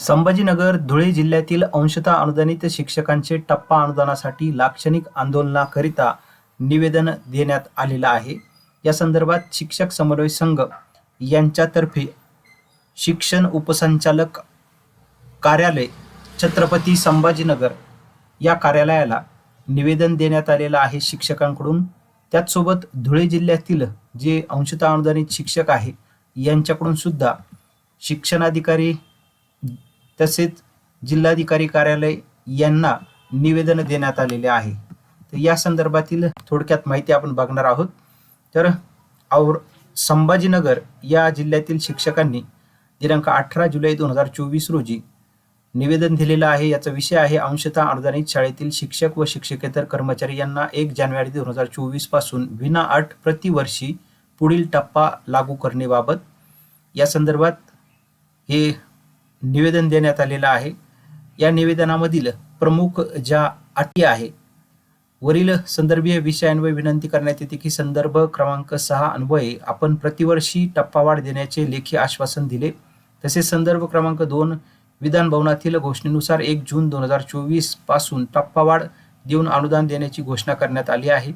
संभाजीनगर धुळे जिल्ह्यातील अंशतः अनुदानित शिक्षकांचे टप्पा अनुदानासाठी लाक्षणिक आंदोलनाकरिता निवेदन देण्यात आलेलं आहे. या संदर्भात शिक्षक समन्वय संघ यांच्यातर्फे शिक्षण उपसंचालक कार्यालय छत्रपती संभाजीनगर या कार्यालयाला निवेदन देण्यात आलेलं आहे शिक्षकांकडून. त्याचसोबत धुळे जिल्ह्यातील जे अंशतः अनुदानित शिक्षक आहे यांच्याकडून सुद्धा शिक्षणाधिकारी तसेच जिल्हाधिकारी कार्यालय यांना निवेदन देण्यात आलेले आहे. तर या संदर्भातील थोडक्यात माहिती आपण बघणार आहोत. तर और संभाजीनगर या जिल्ह्यातील शिक्षकांनी दिनांक अठरा जुलै दोन हजार चोवीस रोजी निवेदन दिलेलं आहे. याचा विषय आहे अंशतः अनुदानित शाळेतील शिक्षक व शिक्षकेतर कर्मचारी यांना एक जानेवारी दोन हजार चोवीसपासून विना अट प्रतिवर्षी पुढील टप्पा लागू करण्याबाबत या संदर्भात हे निवेदन देण्यात आलेलं आहे. या निवेदनामधील प्रमुख ज्या अटी आहे वरील संदर्भीय विषयांवर विनंती करण्यात येते की संदर्भ क्रमांक सहा अन्वये आपण प्रतिवर्षी टप्पावाढ देण्याचे लेखी आश्वासन दिले. तसेच संदर्भ क्रमांक दोन विधान भवनातील घोषणेनुसार एक जून दोन हजार चोवीसपासून टप्पावाढ देऊन अनुदान देण्याची घोषणा करण्यात आली आहे.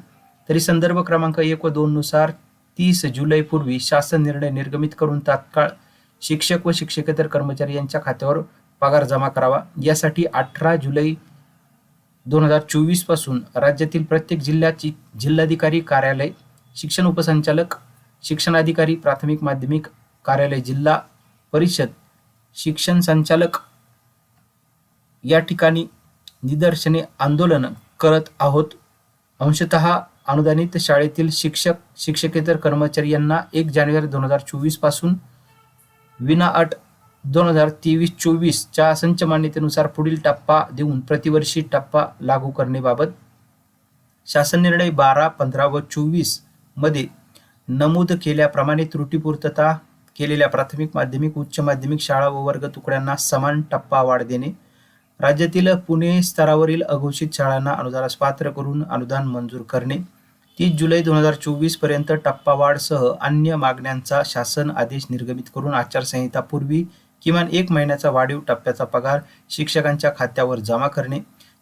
तरी संदर्भ क्रमांक एक व दोन नुसार तीस जुलैपूर्वी शासन निर्णय निर्गमित करून तात्काळ शिक्षक व शिक्षकेतर कर्मचारी यांच्या खात्यावर पगार जमा करावा. यासाठी अठरा जुलै दोन हजार चोवीसपासून राज्यातील प्रत्येक जिल्ह्याची जिल्हाधिकारी कार्यालय शिक्षण उपसंचालक शिक्षणाधिकारी प्राथमिक माध्यमिक कार्यालय जिल्हा परिषद शिक्षण संचालक या ठिकाणी निदर्शने आंदोलन करत आहोत. अंशतः अनुदानित शाळेतील शिक्षक शिक्षकेतर कर्मचारी यांना एक जानेवारी दोन हजार चोवीस विनाअट विना दोन हजार तेवीस चोवीसच्या संच मान्यतेनुसार पुढील टप्पा देऊन प्रतिवर्षी टप्पा लागू करण्याबाबत शासन निर्णय बारा पंधरा व चोवीसमध्ये नमूद केल्याप्रमाणे त्रुटीपूर्तता केलेल्या प्राथमिक माध्यमिक उच्च माध्यमिक शाळा व वर्ग तुकड्यांना समान टप्पा वाढ देणे. राज्यातील पुणे स्तरावरील अघोषित शाळांना अनुदानास पात्र करून अनुदान मंजूर करणे. तीस जुलै दोन हजार चोवीसपर्यंत टप्पावाढसह अन्य मागण्यांचा शासन आदेश निर्गमित करून आचारसंहितापूर्वी किमान एक महिन्याचा वाढीव टप्प्याचा पगार शिक्षकांच्या खात्यावर जमा करणे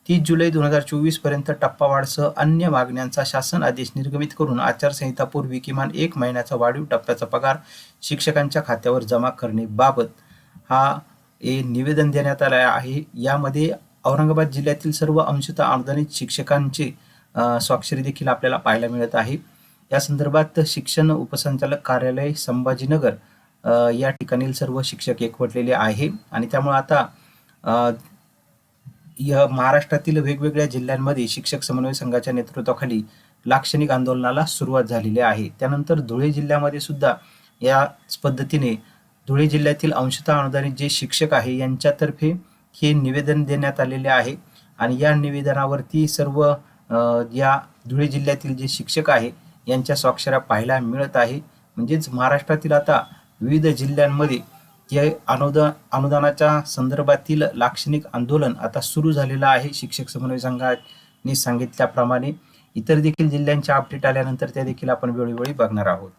तीस जुलै दोन हजार चोवीसपर्यंत टप्पावाढसह अन्य मागण्यांचा शासन आदेश निर्गमित करून आचारसंहितापूर्वी किमान एक महिन्याचा वाढीव टप्प्याचा पगार शिक्षकांच्या खात्यावर जमा करणे बाबत हा ए निवेदन देण्यात आले आहे. यामध्ये औरंगाबाद जिल्ह्यातील सर्व अंशतः अनुदानित शिक्षकांचे स्वाक्षरी देखील आपल्याला पाहायला मिळत आहे. या संदर्भात शिक्षण उपसंचालक कार्यालय संभाजीनगर या ठिकाणी सर्व शिक्षक एकवटलेले आहे. आणि त्यामुळे आता या महाराष्ट्रातील वेगवेगळ्या जिल्ह्यांमध्ये शिक्षक समन्वय संघाच्या नेतृत्वाखाली लाक्षणिक आंदोलनाला सुरुवात झालेली आहे. त्यानंतर धुळे जिल्ह्यामध्ये सुद्धा याच पद्धतीने धुळे जिल्ह्यातील अंशतः अनुदानित जे शिक्षक आहे यांच्यातर्फे हे निवेदन देण्यात आलेले आहे. आणि या निवेदनावरती सर्व या धुळे जिल्ह्यातील जे शिक्षक आहे यांच्या स्वाक्षऱ्या पाहायला मिळत आहे. म्हणजेच महाराष्ट्रातील आता विविध जिल्ह्यांमध्ये जे अनुदान अनुदानाच्या संदर्भातील लाक्षणिक आंदोलन आता सुरू झालेलं आहे. शिक्षक समन्वय संघाने सांगितल्याप्रमाणे इतर देखील जिल्ह्यांच्या अपडेट आल्यानंतर त्या देखील आपण वेळोवेळी बघणार आहोत.